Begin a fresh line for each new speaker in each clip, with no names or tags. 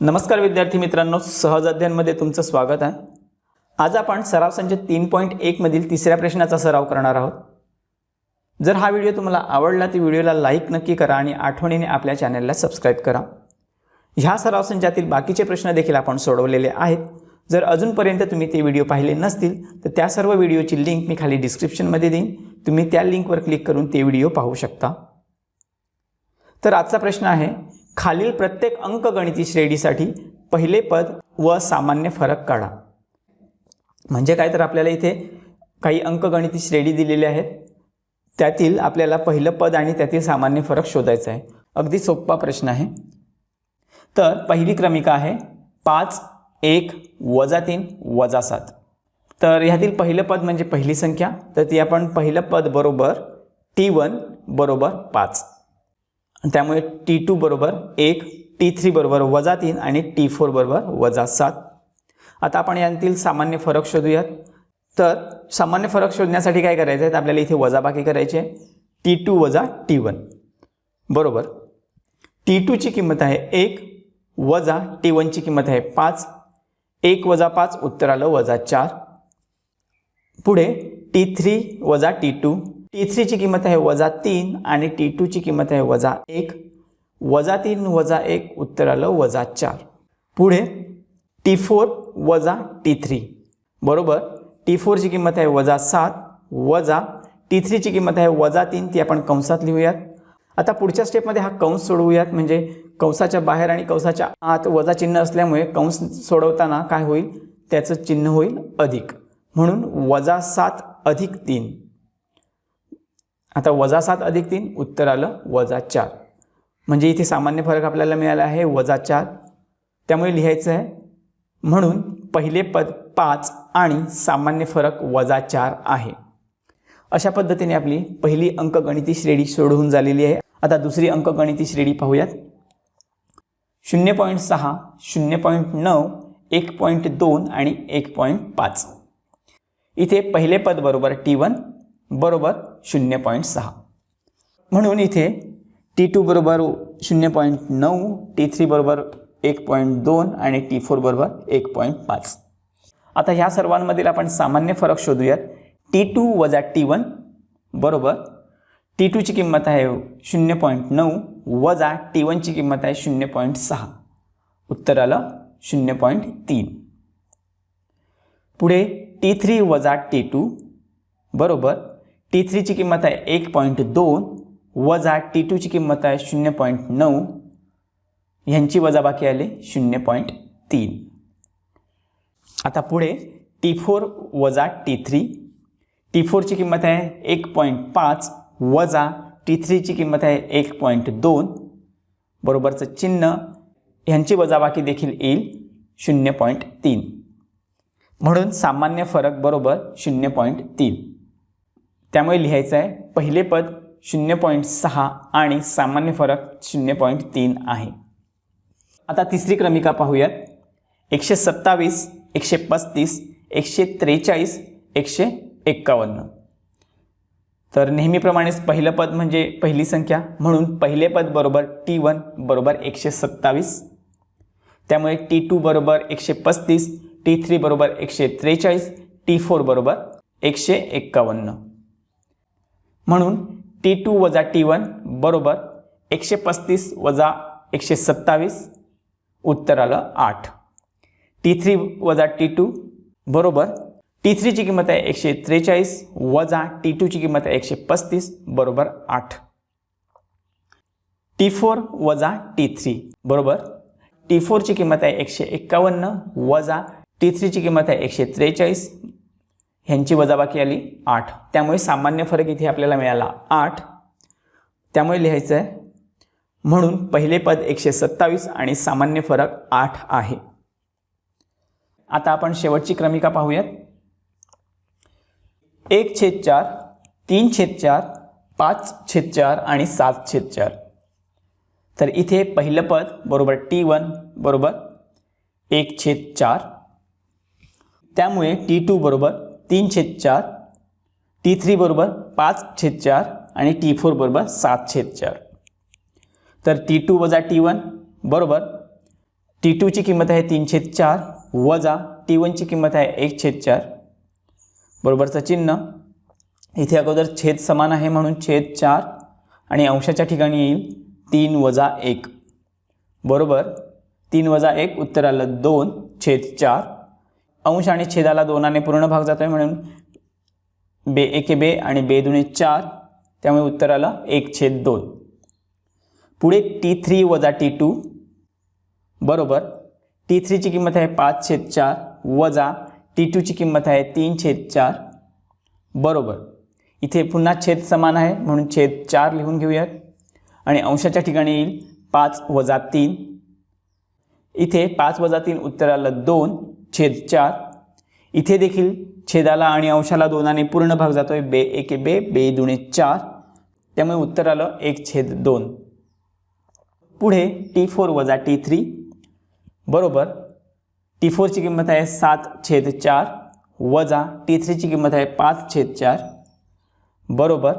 नमस्कार विद्यार्थी मित्रांनो सहज अध्ययनमध्ये तुमचं स्वागत आहे. आज आपण सराव संच तीन पॉईंट एकमधील तिसऱ्या प्रश्नाचा सराव करणार आहोत. जर हा व्हिडिओ तुम्हाला आवडला तर व्हिडिओला लाईक नक्की करा आणि आठवणीने आपल्या चॅनलला सबस्क्राईब करा. ह्या सराव संचातील बाकीचे प्रश्न देखील आपण सोडवलेले आहेत. जर अजूनपर्यंत तुम्ही ते व्हिडिओ पाहिले नसतील तर त्या सर्व व्हिडिओची लिंक मी खाली डिस्क्रिप्शनमध्ये देईन. तुम्ही त्या लिंकवर क्लिक करून ते व्हिडिओ पाहू शकता. तर आजचा प्रश्न आहे खालील प्रत्येक अंकगणिती श्रेणीसाठी पहिले पद व सामान्य फरक काढा. म्हणजे काय तर आपल्याला इथे काही अंकगणिती श्रेणी दिलेल्या आहेत. त्यातील आपल्याला पहिलं पद आणि त्यातील सामान्य फरक शोधायचा आहे. अगदी सोपा प्रश्न आहे. तर पहिली क्रमिका आहे पाच एक वजा तीन वजा सात. तर ह्यातील पहिलं पद म्हणजे पहिली संख्या. तर ती आपण पहिलं पद बरोबर टी वन बरोबर पाच. त्यामुळे टी टू बरोबर एक टी थ्री बरोबर वजा तीन आणि टी फोर बरोबर वजा सात. आता आपण यांतील सामान्य फरक शोधूयात. तर सामान्य फरक शोधण्यासाठी काय करायचं आहे? तर आपल्याला इथे वजाबाकी करायची आहे. टी टू वजा टी वन बरोबर? टी टूची किंमत आहे एक वजा टी वनची किंमत आहे पाच. एक वजा पाच उत्तर आलं वजा चार. पुढे टी थ्री वजा टी टू टी थ्रीची किंमत आहे वजा तीन आणि टी टूची किंमत आहे वजा एक. वजा तीन वजा एक उत्तर आलं वजा चार. पुढे टी फोर वजा टी थ्री बरोबर? टी फोरची किंमत आहे वजा सात वजा टी थ्रीची किंमत आहे वजा तीन ती आपण कंसात लिहूयात. आता पुढच्या स्टेपमध्ये हा कंस सोडवूयात म्हणजे कंसाच्या बाहेर आणि कंसाच्या आत वजा चिन्ह असल्यामुळे कंस सोडवताना काय होईल? त्याचं चिन्ह होईल अधिक. म्हणून वजा सात अधिक तीन. आता वजा सात अधिक तीन उत्तर आलं वजा चार. म्हणजे इथे सामान्य फरक आपल्याला मिळाला आहे वजा चार. त्यामुळे लिहायचं आहे म्हणून पहिले पद पाच आणि सामान्य फरक वजा चार आहे. अशा पद्धतीने आपली पहिली अंकगणिती श्रेणी सोडवून झालेली आहे. आता दुसरी अंकगणिती श्रेणी पाहूयात. शून्य पॉईंट सहा शून्य पॉईंट नऊ एक पॉईंट दोन आणि एक पॉईंट पाच. इथे पहिले पद बरोबर टी वन बरोबर शून्य पॉईंट सहा. म्हणून इथे टी टू बरोबर शून्य पॉईंट नऊ टी थ्री बरोबर एक पॉईंट दोन आणि टी फोर बरोबर एक पॉईंट पाच. आता ह्या सर्वांमधील आपण सामान्य फरक शोधूयात. टी टू वजा टी वन बरोबर टी टूची किंमत आहे शून्य पॉईंट नऊ वजा टी वनची किंमत आहे शून्य पॉईंट सहा. उत्तर आलं शून्य पॉईंट तीन. पुढे टी थ्री वजा टी टू बरोबर टी थ्रीची किंमत आहे एक पॉईंट दोन वजा टी टूची किंमत आहे शून्य पॉईंट नऊ. ह्यांची वजाबाकी आली शून्य पॉईंट तीन. आता पुढे टी फोर वजा टी थ्री. टी फोरची किंमत आहे एक पॉईंट पाच वजा टी थ्रीची किंमत आहे एक पॉईंट दोन. बरोबरचं चिन्ह ह्यांची वजाबाकी देखील येईल शून्य पॉईंट तीन. म्हणून सामान्य फरक बरोबर शून्य पॉईंट तीन. त्यामुळे लिहायचं आहे पहिले पद शून्य पॉईंट सहा आणि सामान्य फरक शून्य पॉईंट तीन आहे. आता तिसरी क्रमिका पाहूयात. एकशे सत्तावीस एकशे पस्तीस एकशे त्रेचाळीस एकशे एक्कावन्न तर नेहमीप्रमाणेच पहिलं पद म्हणजे पहिली संख्या म्हणून पहिले पद बरोबर टी वन बरोबर एकशे सत्तावीस. त्यामुळे टी टू बरोबर एकशे पस्तीस टी थ्री बरोबर एकशे त्रेचाळीस टी फोर बरोबर एकशे एक्कावन्न म्हणून टी टू वजा टी वन बरोबर एकशे पस्तीस वजा एकशे सत्तावीस उत्तर आलं आठ. टी थ्री वजा टी टू बरोबर टी थ्रीची किंमत आहे एकशे त्रेचाळीस वजा टी टूची किंमत आहे एकशे पस्तीस बरोबर आठ. टी फोर वजा टी थ्री बरोबर टी फोरची किंमत आहे एकशे एक्कावन्न वजा टी थ्रीची किंमत आहे एकशे त्रेचाळीस ह्यांची वजाबाकी आली आठ. त्यामुळे सामान्य फरक इथे आपल्याला मिळाला आठ. त्यामुळे लिहायचं आहे म्हणून पहिले पद एकशे सत्तावीस आणि सामान्य फरक आठ आहे. आता आपण शेवटची क्रमिका पाहूयात. एक छेद चार तीन छेद चार पाच छेद चार आणि सात छेद चार. तर इथे पहिलं पद बरोबर टी वन बरोबर? एक छेद चार. त्यामुळे टी टू बरोबर तीन छेद चार. टी थ्री बरोबर पाच छेद चार आणि टी फोर बरोबर सात छेद चार. तर टी टू वजा टी वन बरोबर. टी टूची किंमत आहे तीन छेद चार वजा टी वनची किंमत आहे एक छेद चार. बरोबरचं चिन्ह. इथे अगोदर छेद समान आहे म्हणून छेद चार आणि अंशाच्या ठिकाणी येईल तीन वजा एक. बरोबर. तीन वजा एक उत्तर आलं दोन छेद चार. अंश आणि छेदाला दोनाने पूर्ण भाग जातो आहे म्हणून बे एके बे आणि बे दुणे चार. त्यामुळे उत्तर आलं एक छेद दोन. पुढे टी थ्री वजा टी टू बरोबर. टी थ्रीची किंमत आहे पाच छेद चार वजा टी टूची किंमत आहे तीन छेद चार. बरोबर. इथे पुन्हा छेद समान आहे म्हणून छेद चार लिहून घेऊयात. आणि अंशाच्या ठिकाणी येईल पाच वजा तीन. इथे पाच वजा तीन उत्तर आलं दोन. छेद चार. इथे देखील छेदाला आणि अंशाला दोनाने पूर्ण भाग जातो आहे बे एके बे बे दुणे चार. त्यामुळे उत्तर आलं एक छेद दोन. पुढे टी फोर वजा टी थ्री. बरोबर. टी फोरची किंमत आहे सात छेद चार वजा टी थ्रीची किंमत आहे पाच छेद चार. बरोबर.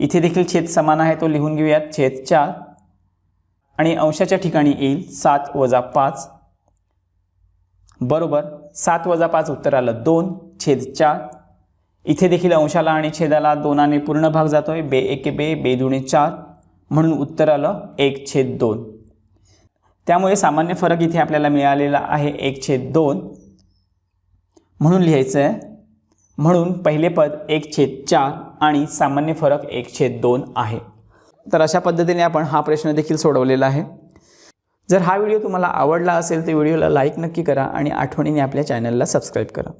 इथे देखील छेद समान आहे तो लिहून घेऊयात. छेद चार. आणि अंशाच्या ठिकाणी येईल सात वजा पाच. बरोबर सात वजा पाच उत्तर आलं दोन छेद चार. इथे देखील अंशाला आणि छेदाला दोनाने पूर्ण भाग जातो आहे बे एके बे बे दुणे चार. म्हणून उत्तर आलं एक छेद दोन. त्यामुळे सामान्य फरक इथे आपल्याला मिळालेला आहे एक छेद दोन. म्हणून लिहायचं आहे म्हणून पहिले पद एक छेद चार आणि सामान्य फरक एक छेद दोन आहे. तर अशा पद्धतीने आपण हा प्रश्न देखील सोडवलेला आहे. जर हा व्हिडिओ तुम्हाला आवडला असेल तर व्हिडिओला लाईक नक्की करा आणि आठवणीने आपल्या चॅनलला सबस्क्राईब करा.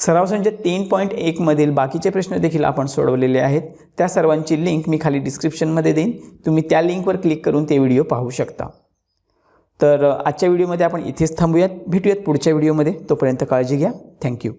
सराव संच तीन पॉईंट एकमधील बाकीचे प्रश्न देखील आपण सोडवलेले आहेत. त्या सर्वांची लिंक मी खाली डिस्क्रिप्शनमध्ये देईन. तुम्ही त्या लिंकवर क्लिक करून ते व्हिडिओ पाहू शकता. तर आजच्या व्हिडिओमध्ये आपण इथेच थांबूयात. भेटूयात पुढच्या व्हिडिओमध्ये तोपर्यंत काळजी घ्या. थँक्यू